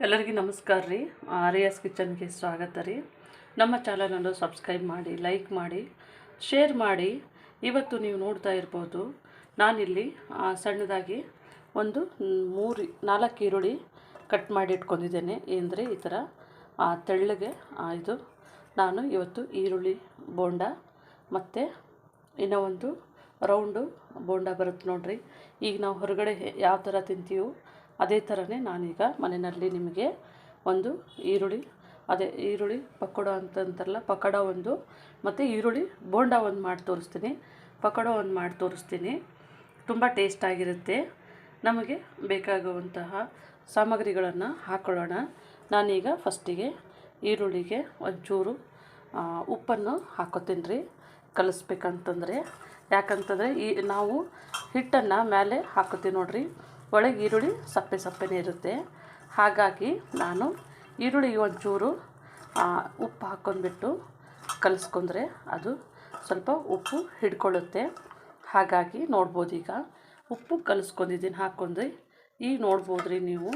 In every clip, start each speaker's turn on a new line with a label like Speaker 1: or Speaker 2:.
Speaker 1: ಎಲ್ಲರಿಗೂ ನಮಸ್ಕಾರ ರೀ. ಆರ್ಯಾಸ್ ಕಿಚನ್ಗೆ ಸ್ವಾಗತ ರೀ. ನಮ್ಮ ಚಾನಲನ್ನು ಸಬ್ಸ್ಕ್ರೈಬ್ ಮಾಡಿ ಲೈಕ್ ಮಾಡಿ ಶೇರ್ ಮಾಡಿ. ಇವತ್ತು ನೀವು ನೋಡ್ತಾ ಇರ್ಬೋದು, ನಾನಿಲ್ಲಿ ಸಣ್ಣದಾಗಿ ಒಂದು ಮೂರು, ನಾಲ್ಕು ಈರುಳ್ಳಿ ಕಟ್ ಮಾಡಿ ಇಟ್ಕೊಂಡಿದ್ದೇನೆ. ಅಂದರೆ ಈ ಥರ? ತೆಳ್ಳಗೆ ಇದು ನಾನು ಇವತ್ತು ಈರುಳ್ಳಿ ಬೋಂಡ ಮತ್ತು ಇನ್ನೂ ಒಂದು ರೌಂಡು ಬೋಂಡ ಬರುತ್ತೆ ನೋಡಿರಿ. ಈಗ ನಾವು ಹೊರಗಡೆ ಯಾವ ಥರ ತಿಂತೀವೋ ಅದೇ ಥರನೇ ನಾನೀಗ ಮನೆಯಲ್ಲಿ ನಿಮಗೆ ಒಂದು ಈರುಳ್ಳಿ, ಅದೇ ಈರುಳ್ಳಿ ಪಕೋಡ ಅಂತಂತಾರಲ್ಲ ಪಕೋಡ ಒಂದು, ಮತ್ತು ಈರುಳ್ಳಿ ಬೋಂಡ ಒಂದು ಮಾಡಿ ತೋರಿಸ್ತೀನಿ. ಪಕೋಡ ಒಂದು ಮಾಡಿ ತೋರಿಸ್ತೀನಿ. ತುಂಬ ಟೇಸ್ಟಾಗಿರುತ್ತೆ ನಮಗೆ ಬೇಕಾಗುವಂತಹ ಸಾಮಗ್ರಿಗಳನ್ನು ಹಾಕೊಳ್ಳೋಣ. ನಾನೀಗ ಫಸ್ಟಿಗೆ ಈರುಳ್ಳಿಗೆ ಒಂಚೂರು ಉಪ್ಪನ್ನು ಹಾಕೋತೀನಿ ರೀ ಕಲಿಸ್ಬೇಕಂತಂದರೆ. ಯಾಕಂತಂದರೆ ಈ ನಾವು ಹಿಟ್ಟನ್ನು ಮೇಲೆ ಹಾಕೋತೀವಿ ನೋಡ್ರಿ. ಒಳಗೆ ಈರುಳ್ಳಿ ಸಪ್ಪೆ ಸಪ್ಪೆನೇ ಇರುತ್ತೆ. ಹಾಗಾಗಿ ನಾನು ಈರುಳ್ಳಿಗೆ ಒಂಚೂರು ಉಪ್ಪು ಹಾಕ್ಕೊಂಡ್ಬಿಟ್ಟು ಕಲಿಸ್ಕೊಂಡ್ರೆ ಅದು ಸ್ವಲ್ಪ ಉಪ್ಪು ಹಿಡ್ಕೊಳ್ಳುತ್ತೆ. ಹಾಗಾಗಿ ನೋಡ್ಬೋದು ಈಗ. ಉಪ್ಪು ಕಲಿಸ್ಕೊಂಡಿದ್ದೀನಿ, ಹಾಕ್ಕೊಂಡ್ರಿ. ಈಗ ನೋಡ್ಬೋದು ರೀ ನೀವು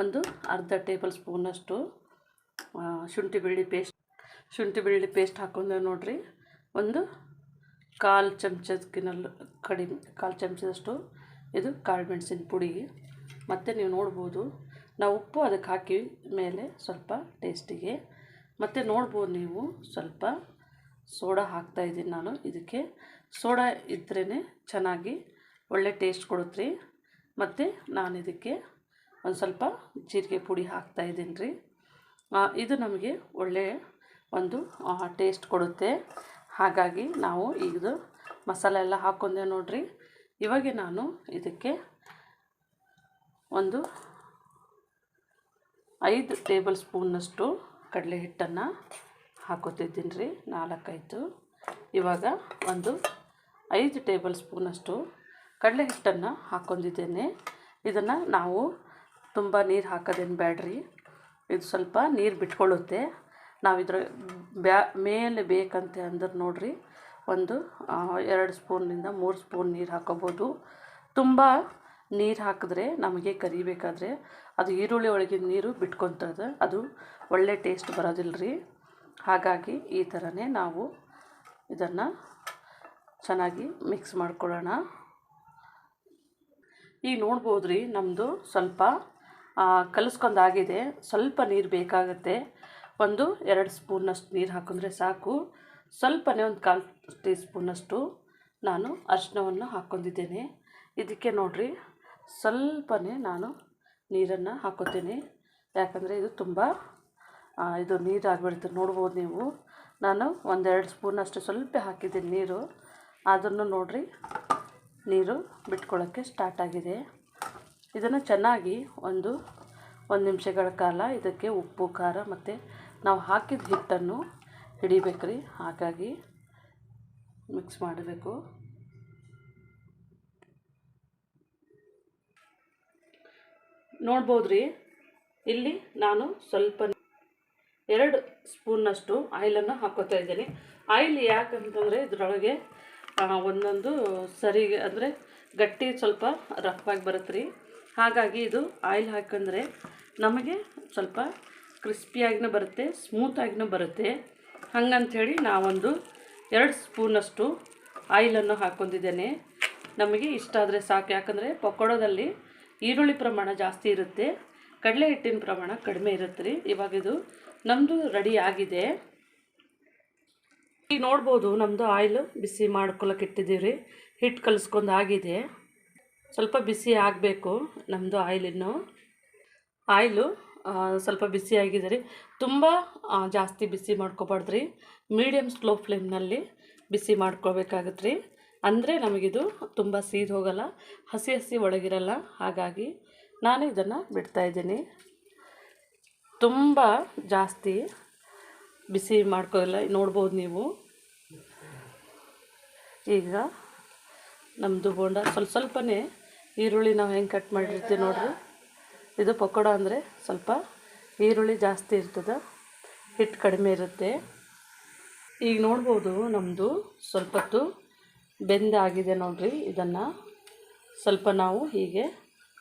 Speaker 1: ಒಂದು ಅರ್ಧ ಟೇಬಲ್ ಸ್ಪೂನಷ್ಟು ಶುಂಠಿ ಬೆಳ್ಳಿ ಪೇಸ್ಟ್, ಶುಂಠಿ ಬೆಳ್ಳುಳ್ಳಿ ಪೇಸ್ಟ್ ಹಾಕ್ಕೊಂಡೆ ನೋಡ್ರಿ. ಒಂದು ಕಾಲು ಚಮಚದಕ್ಕಿನಲ್ಲೂ ಕಡಿಮೆ, ಕಾಲು ಚಮಚದಷ್ಟು ಇದು ಕಾಳು ಮೆಣಸಿನ ಪುಡಿ. ಮತ್ತು ನೀವು ನೋಡ್ಬೋದು, ನಾವು ಉಪ್ಪು ಅದಕ್ಕೆ ಹಾಕಿ ಮೇಲೆ ಸ್ವಲ್ಪ ಟೇಸ್ಟಿಗೆ ಮತ್ತು ನೋಡ್ಬೋದು ನೀವು ಸ್ವಲ್ಪ ಸೋಡಾ ಹಾಕ್ತಾಯಿದ್ದೀನಿ ನಾನು. ಇದಕ್ಕೆ ಸೋಡಾ ಇದ್ರೇ ಚೆನ್ನಾಗಿ ಒಳ್ಳೆ ಟೇಸ್ಟ್ ಕೊಡುತ್ತೆ ರೀ ಮತ್ತು ನಾನು ಇದಕ್ಕೆ ಒಂದು ಸ್ವಲ್ಪ ಜೀರಿಗೆ ಪುಡಿ ಹಾಕ್ತಾಯಿದ್ದೀನಿ ರೀ. ಇದು ನಮಗೆ ಒಳ್ಳೆಯ ಒಂದು ಟೇಸ್ಟ್ ಕೊಡುತ್ತೆ. ಹಾಗಾಗಿ ನಾವು ಈಗ ಮಸಾಲೆ ಎಲ್ಲ ಹಾಕೊಂಡೆ ನೋಡ್ರಿ. ಇವಾಗ ನಾನು ಇದಕ್ಕೆ ಒಂದು ಐದು ಟೇಬಲ್ ಸ್ಪೂನ್ನಷ್ಟು ಕಡಲೆ ಹಿಟ್ಟನ್ನು ಹಾಕೋತಿದ್ದೀನಿ ರೀ, ನಾಲ್ಕೈದು. ಇವಾಗ ಒಂದು ಐದು ಟೇಬಲ್ ಸ್ಪೂನಷ್ಟು ಕಡಲೆ ಹಿಟ್ಟನ್ನು ಹಾಕೊಂಡಿದ್ದೇನೆ. ಇದನ್ನು ನಾವು ತುಂಬ ನೀರು ಹಾಕೋದೇನು ಬೇಡ್ರಿ ಇದು ಸ್ವಲ್ಪ ನೀರು ಬಿಟ್ಕೊಳ್ಳುತ್ತೆ. ನಾವು ಇದರ ಬ್ಯಾ, ಮೇಲೆ ಬೇಕಂತೆ ಅಂದ್ರೆ ನೋಡ್ರಿ ಒಂದು ಎರಡು ಸ್ಪೂನಿಂದ ಮೂರು ಸ್ಪೂನ್ ನೀರು ಹಾಕೋಬೋದು. ತುಂಬ ನೀರು ಹಾಕಿದ್ರೆ ನಮಗೆ ಕರಿಬೇಕಾದ್ರೆ ಅದು ಈರುಳ್ಳಿ ಒಳಗಿನ ನೀರು ಬಿಟ್ಕೊತದೆ. ಅದು ಒಳ್ಳೆ ಟೇಸ್ಟ್ ಬರೋದಿಲ್ಲ ರೀ. ಹಾಗಾಗಿ ಈ ಥರನೇ ನಾವು ಇದನ್ನು ಚೆನ್ನಾಗಿ ಮಿಕ್ಸ್ ಮಾಡ್ಕೊಳ್ಳೋಣ. ಈಗ ನೋಡ್ಬೋದು ರೀ ನಮ್ಮದು ಸ್ವಲ್ಪ ಕಲಿಸ್ಕೊಂಡಾಗಿದೆ ಸ್ವಲ್ಪ ನೀರು ಬೇಕಾಗುತ್ತೆ. ಒಂದು, ಎರಡು ಸ್ಪೂನಷ್ಟು ನೀರು ಹಾಕಿದ್ರೆ ಸಾಕು. ಸ್ವಲ್ಪನೇ ಒಂದು ಕಾಲು ಟೀ ಸ್ಪೂನಷ್ಟು ನಾನು ಅರಿಶಿನವನ್ನು ಹಾಕ್ಕೊಂಡಿದ್ದೇನೆ. ಇದಕ್ಕೆ ನೋಡಿರಿ, ಸ್ವಲ್ಪನೇ ನಾನು ನೀರನ್ನು ಹಾಕೋತೀನಿ ಯಾಕಂದರೆ ಇದು ತುಂಬ ಇದು ನೀರು ಆಗಿಬಿಡುತ್ತೆ ನೋಡ್ಬೋದು ನೀವು, ನಾನು ಒಂದೆರಡು ಸ್ಪೂನಷ್ಟು ಸ್ವಲ್ಪ ಹಾಕಿದ್ದೀನಿ ನೀರು. ಅದನ್ನು ನೋಡಿರಿ, ನೀರು ಬಿಟ್ಕೊಳ್ಳೋಕ್ಕೆ ಸ್ಟಾರ್ಟ್ ಆಗಿದೆ. ಇದನ್ನು ಚೆನ್ನಾಗಿ ಒಂದು ಒಂದು ನಿಮಿಷಗಳ ಕಾಲ ಇದಕ್ಕೆ ಉಪ್ಪು, ಖಾರ ಮತ್ತು ನಾವು ಹಾಕಿದ ಹಿಟ್ಟನ್ನು ಹಿಡಿಬೇಕು ರೀ ಹಾಗಾಗಿ ಮಿಕ್ಸ್ ಮಾಡಬೇಕು. ನೋಡ್ಬೋದು ರೀ ಇಲ್ಲಿ ನಾನು ಸ್ವಲ್ಪ ಎರಡು ಸ್ಪೂನ್ನಷ್ಟು ಆಯಿಲನ್ನು ಹಾಕೋತಾ ಇದ್ದೀನಿ. ಆಯಿಲ್ ಯಾಕಂತಂದರೆ ಇದರೊಳಗೆ ಒಂದೊಂದು ಸರಿಗೆ ಅಂದರೆ ಗಟ್ಟಿ ಸ್ವಲ್ಪ ರಫ್ವಾಗಿ ಬರುತ್ತೆ ರೀ ಹಾಗಾಗಿ ಇದು ಆಯಿಲ್ ಹಾಕಂದರೆ ನಮಗೆ ಸ್ವಲ್ಪ ಕ್ರಿಸ್ಪಿಯಾಗಿನೂ ಬರುತ್ತೆ ಸ್ಮೂತಾಗಿನೂ ಬರುತ್ತೆ. ಹಂಗಂಥೇಳಿ ನಾವೊಂದು ಎರಡು ಸ್ಪೂನಷ್ಟು ಆಯಿಲನ್ನು ಹಾಕ್ಕೊಂಡಿದ್ದೇನೆ. ನಮಗೆ ಇಷ್ಟ ಆದರೆ ಸಾಕು, ಯಾಕಂದರೆ ಪಕೋಡದಲ್ಲಿ ಈರುಳ್ಳಿ ಪ್ರಮಾಣ ಜಾಸ್ತಿ ಇರುತ್ತೆ, ಕಡಲೆ ಹಿಟ್ಟಿನ ಪ್ರಮಾಣ ಕಡಿಮೆ ಇರುತ್ತೆ ರೀ. ಇವಾಗ ಇದು ನಮ್ಮದು ರೆಡಿ ಆಗಿದೆ. ಈಗ ನೋಡ್ಬೋದು ನಮ್ಮದು ಆಯಿಲ್ ಬಿಸಿ ಮಾಡ್ಕೊಳಕ್ಕೆ ಇಟ್ಟಿದ್ದೀವಿ ರೀ. ಹಿಟ್ಟು ಕಲಿಸ್ಕೊಂಡು ಆಗಿದೆ. ಸ್ವಲ್ಪ ಬಿಸಿ ಆಗಬೇಕು ನಮ್ಮದು ಆಯಿಲಿನ್ನು ಆಯಿಲು ಸ್ವಲ್ಪ ಬಿಸಿಯಾಗಿದೆ ರೀ ತುಂಬ ಜಾಸ್ತಿ ಬಿಸಿ ಮಾಡ್ಕೋಬಾರ್ದು ರೀ ಮೀಡಿಯಮ್ ಸ್ಲೋ ಫ್ಲೇಮ್ನಲ್ಲಿ ಬಿಸಿ ಮಾಡ್ಕೋಬೇಕಾಗತ್ತೆ ರೀ ಅಂದರೆ ನಮಗಿದು ತುಂಬ ಸೀದ್ ಹೋಗಲ್ಲ, ಹಸಿ ಹಸಿ ಒಳಗಿರಲ್ಲ. ಹಾಗಾಗಿ ನಾನು ಇದನ್ನು ಬಿಡ್ತಾಯಿದ್ದೀನಿ ತುಂಬ ಜಾಸ್ತಿ ಬಿಸಿ ಮಾಡ್ಕೋಲ್ಲ, ನೋಡ್ಬೋದು ನೀವು. ಈಗ ನಮ್ಮದು ಬೋಂಡ ಸ್ವಲ್ಪ ಸ್ವಲ್ಪನೇ ಈರುಳ್ಳಿ ನಾವು ಹೆಂಗೆ ಕಟ್ ಮಾಡಿರ್ತೀವಿ ನೋಡ್ರಿ. ಇದು ಪಕೋಡ ಅಂದರೆ ಸ್ವಲ್ಪ ಈರುಳ್ಳಿ ಜಾಸ್ತಿ ಇರ್ತದೆ ಹಿಟ್ಟು ಕಡಿಮೆ ಇರುತ್ತೆ. ಈಗ ನೋಡ್ಬೋದು ನಮ್ಮದು ಸ್ವಲ್ಪ ಹೊತ್ತು ಬೆಂದಾಗಿದೆ ನೋಡ್ರಿ. ಇದನ್ನು ಸ್ವಲ್ಪ ನಾವು ಹೀಗೆ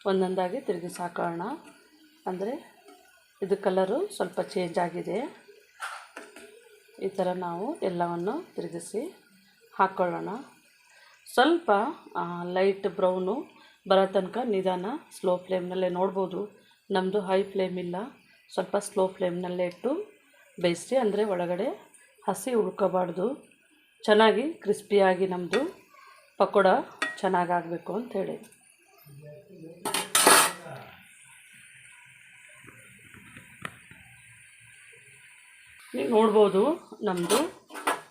Speaker 1: ಒಂದೊಂದಾಗಿ ತಿರುಗಿಸಿ ಹಾಕೋಣ ಅಂದರೆ ಇದು ಕಲರು ಸ್ವಲ್ಪ ಚೇಂಜ್ ಆಗಿದೆ. ಈ ಥರ ನಾವು ಎಲ್ಲವನ್ನು ತಿರುಗಿಸಿ ಹಾಕ್ಕೊಳ್ಳೋಣ ಸ್ವಲ್ಪ ಲೈಟ್ ಬ್ರೌನು ಬರೋ ತನಕ ನಿಧಾನ ಸ್ಲೋ ಫ್ಲೇಮ್ನಲ್ಲೇ ನೋಡ್ಬೋದು. ನಮ್ಮದು ಹೈ ಫ್ಲೇಮ್ ಇಲ್ಲ. ಸ್ವಲ್ಪ ಸ್ಲೋ ಫ್ಲೇಮ್ನಲ್ಲೇ ಇಟ್ಟು ಬೇಯಿಸಿ ಅಂದರೆ ಒಳಗಡೆ ಹಸಿ ಉಳ್ಕೋಬಾರ್ದು ಚೆನ್ನಾಗಿ ಕ್ರಿಸ್ಪಿಯಾಗಿ ನಮ್ಮದು ಪಕೋಡ ಚೆನ್ನಾಗಾಗಬೇಕು ಅಂಥೇಳಿ. ನೀವು ನೋಡ್ಬೋದು ನಮ್ಮದು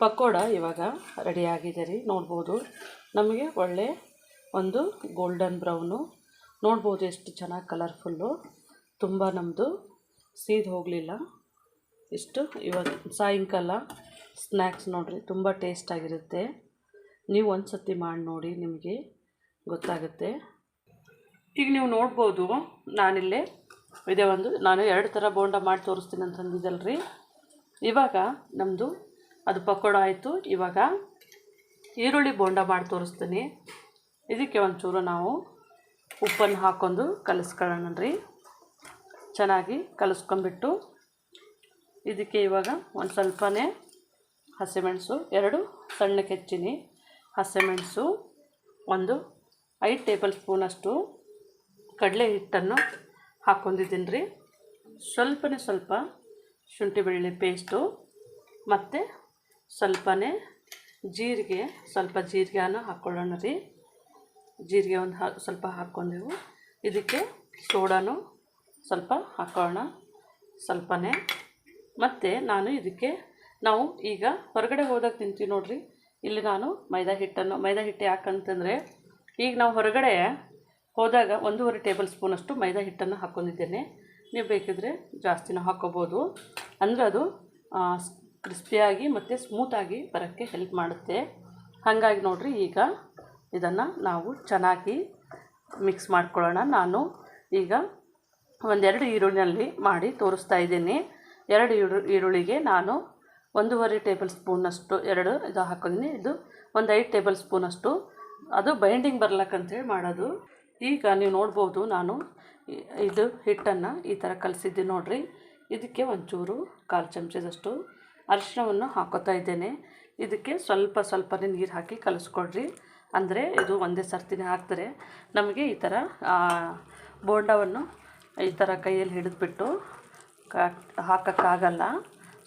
Speaker 1: ಪಕೋಡ ಇವಾಗ ರೆಡಿಯಾಗಿದೆ ರೀ, ನೋಡ್ಬೋದು. ನಮಗೆ ಒಳ್ಳೆ ಒಂದು ಗೋಲ್ಡನ್ ಬ್ರೌನು. ನೋಡ್ಬೋದು ಎಷ್ಟು ಚೆನ್ನಾಗಿ ಕಲರ್ಫುಲ್ಲು. ತುಂಬ ನಮ್ಮದು ಸೀದ್ ಹೋಗಲಿಲ್ಲ. ಇಷ್ಟು ಇವಾಗ ಸಾಯಂಕಾಲ ಸ್ನ್ಯಾಕ್ಸ್ ನೋಡಿರಿ, ತುಂಬ ಟೇಸ್ಟಾಗಿರುತ್ತೆ ನೀವು ಒಂದು ಸತಿ ಮಾಡಿ ನೋಡಿ, ನಿಮಗೆ ಗೊತ್ತಾಗುತ್ತೆ. ಈಗ ನೀವು ನೋಡ್ಬೋದು, ನಾನಿಲ್ಲೇ ಇದೇ ಒಂದು, ನಾನು ಎರಡು ಥರ ಬೋಂಡ ಮಾಡಿ ತೋರಿಸ್ತೀನಿ ಅಂತಂದಿದ್ದಲ್ರಿ ಇವಾಗ ನಮ್ಮದು ಅದು ಪಕೋಡ ಆಯಿತು. ಇವಾಗ ಈರುಳ್ಳಿ ಬೋಂಡ ಮಾಡಿ ತೋರಿಸ್ತೀನಿ. ಇದಕ್ಕೆ ಒಂಚೂರು ನಾವು ಉಪ್ಪನ್ನು ಹಾಕೊಂಡು ಕಲಿಸ್ಕೊಳ್ಳೋಣ ರೀ ಚೆನ್ನಾಗಿ ಕಲಿಸ್ಕೊಂಬಿಟ್ಟು ಇದಕ್ಕೆ ಇವಾಗ ಒಂದು ಸ್ವಲ್ಪನೇ ಹಸಿಮೆಣಸು, ಎರಡು ಸಣ್ಣಕ್ಕೆ ಹೆಚ್ಚಿನಿ. ಹಸಿಮೆಣಸು ಒಂದು ಐದು ಟೇಬಲ್ ಸ್ಪೂನಷ್ಟು ಕಡಲೆ ಹಿಟ್ಟನ್ನು ಹಾಕ್ಕೊಂಡಿದ್ದೀನಿ ರೀ ಸ್ವಲ್ಪನೇ ಸ್ವಲ್ಪ ಶುಂಠಿ ಬೆಳ್ಳುಳ್ಳಿ ಪೇಸ್ಟು, ಮತ್ತು ಸ್ವಲ್ಪನೇ ಜೀರಿಗೆ, ಸ್ವಲ್ಪ ಜೀರಿಗೆನ ಹಾಕ್ಕೊಳ್ಳೋಣ ರೀ ಜೀರಿಗೆ ಒಂದು ಹಾ ಸ್ವಲ್ಪ ಹಾಕ್ಕೊಂಡೆವು. ಇದಕ್ಕೆ ಸೋಡಾನು ಸ್ವಲ್ಪ ಹಾಕೋಣ. ಸ್ವಲ್ಪನೇ. ಮತ್ತು ನಾನು ಇದಕ್ಕೆ ನಾವು ಈಗ ಹೊರಗಡೆ ಹೋದಾಗ ತಿಂತೀವಿ ನೋಡಿರಿ. ಇಲ್ಲಿ ನಾನು ಮೈದಾ ಹಿಟ್ಟನ್ನು, ಮೈದಾ ಹಿಟ್ಟು ಯಾಕಂತಂದರೆ ಈಗ ನಾವು ಹೊರಗಡೆ ಹೋದಾಗ ಒಂದೂವರೆ ಟೇಬಲ್ ಸ್ಪೂನಷ್ಟು ಮೈದಾ ಹಿಟ್ಟನ್ನು ಹಾಕ್ಕೊಂಡಿದ್ದೇನೆ. ನೀವು ಬೇಕಿದ್ರೆ ಜಾಸ್ತಿನೂ ಹಾಕ್ಕೋಬೋದು ಅಂದರೆ ಅದು ಕ್ರಿಸ್ಪಿಯಾಗಿ ಮತ್ತು ಸ್ಮೂತಾಗಿ ಬರೋಕ್ಕೆ ಹೆಲ್ಪ್ ಮಾಡುತ್ತೆ. ಹಾಗಾಗಿ ನೋಡಿರಿ ಈಗ ಇದನ್ನು ನಾವು ಚೆನ್ನಾಗಿ ಮಿಕ್ಸ್ ಮಾಡ್ಕೊಳ್ಳೋಣ. ನಾನು ಈಗ ಒಂದೆರಡು ಈರುಳ್ಳಿನಲ್ಲಿ ಮಾಡಿ ತೋರಿಸ್ತಾ ಇದ್ದೀನಿ. ಎರಡು ಈರು, ಈರುಳ್ಳಿಗೆ ನಾನು ಒಂದೂವರೆ ಟೇಬಲ್ ಸ್ಪೂನಷ್ಟು, ಎರಡು ಇದು ಹಾಕೋದೀನಿ ಇದು ಒಂದು ಐದು ಟೇಬಲ್ ಸ್ಪೂನಷ್ಟು. ಅದು ಬೈಂಡಿಂಗ್ ಬರ್ಲಕ್ಕಂತೇಳಿ ಮಾಡೋದು. ಈಗ ನೀವು ನೋಡ್ಬೋದು ನಾನು ಇದು ಹಿಟ್ಟನ್ನು ಈ ಥರ ಕಲಸಿದ್ದೀನಿ ನೋಡಿರಿ. ಇದಕ್ಕೆ ಒಂಚೂರು ಕಾಲು ಚಮಚದಷ್ಟು ಅರಿಶಿನವನ್ನು ಹಾಕೋತಾ ಇದ್ದೇನೆ. ಇದಕ್ಕೆ ಸ್ವಲ್ಪ ಸ್ವಲ್ಪನೇ ನೀರು ಹಾಕಿ ಕಲಿಸ್ಕೊಡ್ರಿ. ಅಂದರೆ ಇದು ಒಂದೇ ಸರ್ತಿನೇ ಹಾಕ್ತಾರೆ. ನಮಗೆ ಈ ಥರ ಬೋಂಡವನ್ನು ಈ ಥರ ಕೈಯಲ್ಲಿ ಹಿಡಿದ್ಬಿಟ್ಟು ಹಾಕೋಕ್ಕಾಗಲ್ಲ.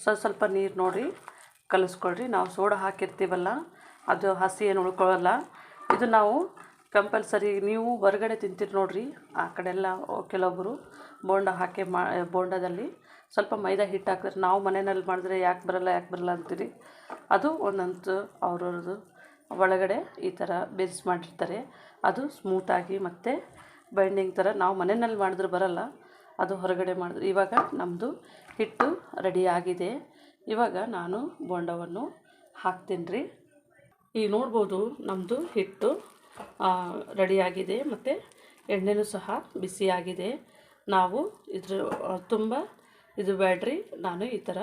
Speaker 1: ಸ್ವಲ್ಪ ಸ್ವಲ್ಪ ನೀರು ನೋಡಿ ಕಲಿಸ್ಕೊಳ್ರಿ. ನಾವು ಸೋಡಾ ಹಾಕಿರ್ತೀವಲ್ಲ, ಅದು ಹಸಿ ಏನು ಉಳ್ಕೊಳ್ಳಲ್ಲ. ಇದು ನಾವು ಕಂಪಲ್ಸರಿ, ನೀವು ಹೊರಗಡೆ ತಿಂತೀರಿ ನೋಡಿರಿ. ಆ ಕಡೆ ಎಲ್ಲ ಕೆಲವೊಬ್ಬರು ಬೋಂಡ ಹಾಕಿ ಮಾ, ಬೋಂಡದಲ್ಲಿ ಸ್ವಲ್ಪ ಮೈದಾ ಹಿಟ್ಟು ಹಾಕಿದ್ರೆ ನಾವು ಮನೆಯಲ್ಲಿ ಮಾಡಿದ್ರೆ ಯಾಕೆ ಬರಲ್ಲ ಯಾಕೆ ಬರಲ್ಲ ಅಂತೀರಿ. ಅದು ಒಂದೊಂದು ಅವ್ರವ್ರದ್ದು ಒಳಗಡೆ ಈ ಥರ ಬೇಸ್ ಮಾಡಿರ್ತಾರೆ. ಅದು ಸ್ಮೂತಾಗಿ ಮತ್ತು ಬೈಂಡಿಂಗ್ ಥರ ನಾವು ಮನೆಯಲ್ಲಿ ಮಾಡಿದ್ರೆ ಬರಲ್ಲ. ಅದು ಹೊರಗಡೆ ಮಾಡಿದ್ರೆ ಇವಾಗ ನಮ್ಮದು ಹಿಟ್ಟು ರೆಡಿ ಆಗಿದೆ. ಇವಾಗ ನಾನು ಬೋಂಡವನ್ನು ಹಾಕ್ತೀನಿ ರೀ. ಈಗ ನೋಡ್ಬೋದು ನಮ್ಮದು ಹಿಟ್ಟು ರೆಡಿಯಾಗಿದೆ ಮತ್ತು ಎಣ್ಣೆನೂ ಸಹ ಬಿಸಿಯಾಗಿದೆ ನಾವು ಇದ್ರ ತುಂಬ ಇದು ಬ್ಯಾಡ್ರಿ ನಾನು ಈ ಥರ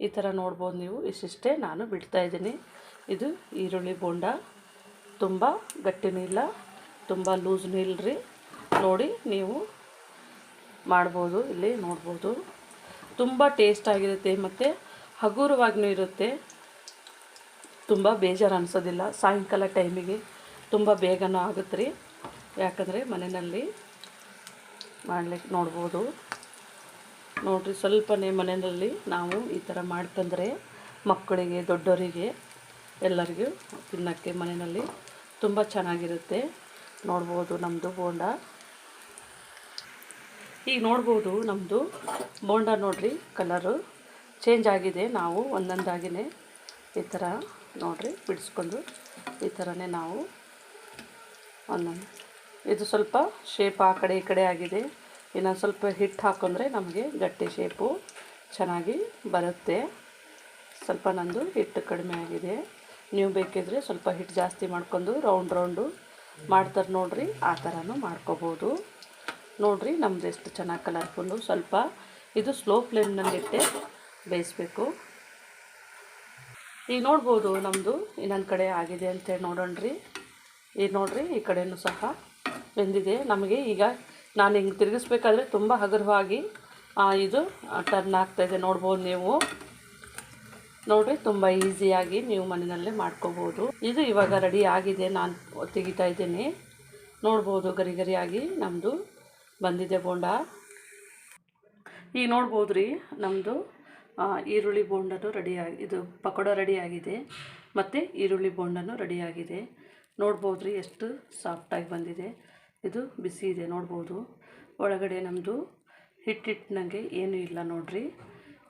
Speaker 1: ಈ ಥರ ನೋಡ್ಬೋದು ನೀವು. ಇಷ್ಟಿಷ್ಟೇ ನಾನು ಬಿಡ್ತಾ ಇದ್ದೀನಿ. ಇದು ಈರುಳ್ಳಿ ಬೋಂಡ. ತುಂಬ ಗಟ್ಟಿನೂ ಇಲ್ಲ ತುಂಬ ಲೂಸ್ನೂ ಇಲ್ಲರಿ ನೋಡಿ ನೀವು ಮಾಡ್ಬೋದು, ಇಲ್ಲಿ ನೋಡ್ಬೋದು. ತುಂಬ ಟೇಸ್ಟಾಗಿರುತ್ತೆ ಮತ್ತು ಹಗುರವಾಗಿಯೂ ಇರುತ್ತೆ. ತುಂಬ ಬೇಜಾರು ಅನಿಸೋದಿಲ್ಲ, ಸಾಯಂಕಾಲ ಟೈಮಿಗೆ ತುಂಬ ಬೇಗನೂ ಆಗುತ್ತೆ ರೀ. ಯಾಕಂದರೆ ಮನೆಯಲ್ಲಿ ಮಾಡ್ಲಿಕ್ಕೆ ನೋಡ್ಬೋದು. ನೋಡಿರಿ, ಸ್ವಲ್ಪನೇ ಮನೆಯಲ್ಲಿ ನಾವು ಈ ಥರ ಮಾಡ್ತಂದರೆ ಮಕ್ಕಳಿಗೆ ದೊಡ್ಡವರಿಗೆ ಎಲ್ಲರಿಗೂ ತಿನ್ನೋಕ್ಕೆ ಮನೆಯಲ್ಲಿ ತುಂಬ ಚೆನ್ನಾಗಿರುತ್ತೆ. ನೋಡ್ಬೋದು ನಮ್ಮದು ಬೋಂಡ. ಈಗ ನೋಡ್ಬೋದು ನಮ್ಮದು ಬೋಂಡ ನೋಡ್ರಿ ಕಲರು ಚೇಂಜ್ ಆಗಿದೆ. ನಾವು ಒಂದೊಂದಾಗಿನೇ ಈ ಥರ ನೋಡ್ರಿ, ಬಿಡಿಸ್ಕೊಂಡು ಈ ಥರನೇ ನಾವು ಒಂದೊಂದು. ಇದು ಸ್ವಲ್ಪ ಶೇಪ್ ಆ ಕಡೆ ಈ ಕಡೆ ಆಗಿದೆ. ಇನ್ನೊಂದು ಸ್ವಲ್ಪ ಹಿಟ್ಟು ಹಾಕೊಂಡ್ರೆ ನಮಗೆ ಗಟ್ಟಿ ಶೇಪು ಚೆನ್ನಾಗಿ ಬರುತ್ತೆ. ಸ್ವಲ್ಪ ನಂದು ಹಿಟ್ಟು ಕಡಿಮೆ ಆಗಿದೆ. ನೀವು ಬೇಕಿದ್ರೆ ಸ್ವಲ್ಪ ಹಿಟ್ಟು ಜಾಸ್ತಿ ಮಾಡ್ಕೊಂಡು ರೌಂಡ್ ರೌಂಡು ಮಾಡ್ತಾರೆ ನೋಡ್ರಿ, ಆ ಥರನೂ ಮಾಡ್ಕೋಬೋದು. ನೋಡ್ರಿ ನಮ್ದು ಎಷ್ಟು ಚೆನ್ನಾಗಿ ಕಲರ್ಫುಲ್ಲು ಸ್ವಲ್ಪ ಇದು ಸ್ಲೋ ಫ್ಲೇಮ್ನಲ್ಲಿಟ್ಟೆ ಬೇಯಿಸ್ಬೇಕು. ಈಗ ನೋಡ್ಬೋದು ನಮ್ಮದು ಇನ್ನೊಂದು ಕಡೆ ಆಗಿದೆ ಅಂತೇಳಿ ನೋಡೋಣ್ರಿ. ಈಗ ನೋಡ್ರಿ ಈ ಕಡೆಯೂ ಸಹ ಬೆಂದಿದೆ. ನಮಗೆ ಈಗ ನಾನು ಹಿಂಗೆ ತಿರುಗಿಸ್ಬೇಕಾದ್ರೆ ತುಂಬ ಹಗುರವಾಗಿ ಇದು ಟರ್ನ್ ಆಗ್ತಾಯಿದೆ ನೋಡ್ಬೋದು ನೀವು. ನೋಡಿರಿ, ತುಂಬ ಈಸಿಯಾಗಿ ನೀವು ಮನೆಯಲ್ಲೇ ಮಾಡ್ಕೋಬೋದು. ಇದು ಇವಾಗ ರೆಡಿ ಆಗಿದೆ, ನಾನು ತೆಗಿತಾ ಇದ್ದೀನಿ. ನೋಡ್ಬೋದು, ಗರಿ ಗರಿಯಾಗಿ ನಮ್ಮದು ಬಂದಿದೆ ಬೋಂಡ. ಈಗ ನೋಡ್ಬೋದು ರೀ ನಮ್ಮದು ಈರುಳ್ಳಿ ಬೋಂಡನು ರೆಡಿಯಾಗಿ ಇದು ಪಕೋಡ ರೆಡಿಯಾಗಿದೆ ಮತ್ತು ಈರುಳ್ಳಿ ಬೋಂಡನು ರೆಡಿಯಾಗಿದೆ ನೋಡ್ಬೋದು ರೀ ಎಷ್ಟು ಸಾಫ್ಟಾಗಿ ಬಂದಿದೆ. ಇದು ಬಿಸಿ ಇದೆ, ನೋಡ್ಬೋದು. ಒಳಗಡೆ ನಮ್ಮದು ಹಿಟ್ಟಿಟ್ಟಿನಂಗೆ ಏನೂ ಇಲ್ಲ ನೋಡ್ರಿ.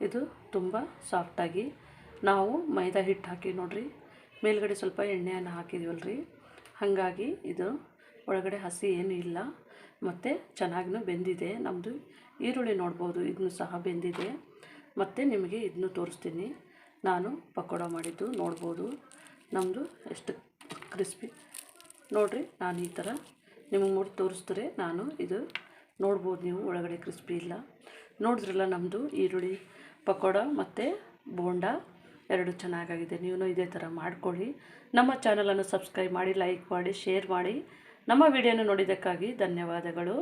Speaker 1: ಇದು ತುಂಬ ಸಾಫ್ಟಾಗಿ ನಾವು ಮೈದಾ ಹಿಟ್ಟು ಹಾಕಿ ನೋಡ್ರಿ. ಮೇಲ್ಗಡೆ ಸ್ವಲ್ಪ ಎಣ್ಣೆಯನ್ನು ರೀ ಹಾಗಾಗಿ ಇದು ಒಳಗಡೆ ಹಸಿ ಏನೂ ಇಲ್ಲ. ಮತ್ತು ಚೆನ್ನಾಗೂ ಬೆಂದಿದೆ. ನಮ್ಮದು ಈರುಳ್ಳಿ ನೋಡ್ಬೋದು ಇದನ್ನು ಸಹ ಬೆಂದಿದೆ. ಮತ್ತು ನಿಮಗೆ ಇದನ್ನು ತೋರಿಸ್ತೀನಿ. ನಾನು ಪಕೋಡ ಮಾಡಿದ್ದು ನೋಡ್ಬೋದು. ನಮ್ಮದು ಎಷ್ಟು ಕ್ರಿಸ್ಪಿ. ನೋಡ್ರಿ, ನಾನು ಈ ಥರ ನಿಮಗೆ ನೋಡಿ ತೋರಿಸ್ತಾರೆ ನಾನು ಇದು ನೋಡ್ಬೋದು ನೀವು, ಒಳಗಡೆ ಕ್ರಿಸ್ಪಿ ಇಲ್ಲ. ನೋಡಿದ್ರಲ್ಲ ನಮ್ಮದು ಈರುಳ್ಳಿ, ಪಕೋಡ ಮತ್ತು ಬೋಂಡ. ಎರಡು ಚೆನ್ನಾಗಾಗಿದೆ. ನೀವು ಇದೇ ಥರ ಮಾಡಿಕೊಳ್ಳಿ. ನಮ್ಮ ಚಾನಲನ್ನು ಸಬ್ಸ್ಕ್ರೈಬ್ ಮಾಡಿ, ಲೈಕ್ ಮಾಡಿ, ಶೇರ್ ಮಾಡಿ. ನಮ್ಮ ವಿಡಿಯೋನ ನೋಡಿದ್ದಕ್ಕಾಗಿ ಧನ್ಯವಾದಗಳು.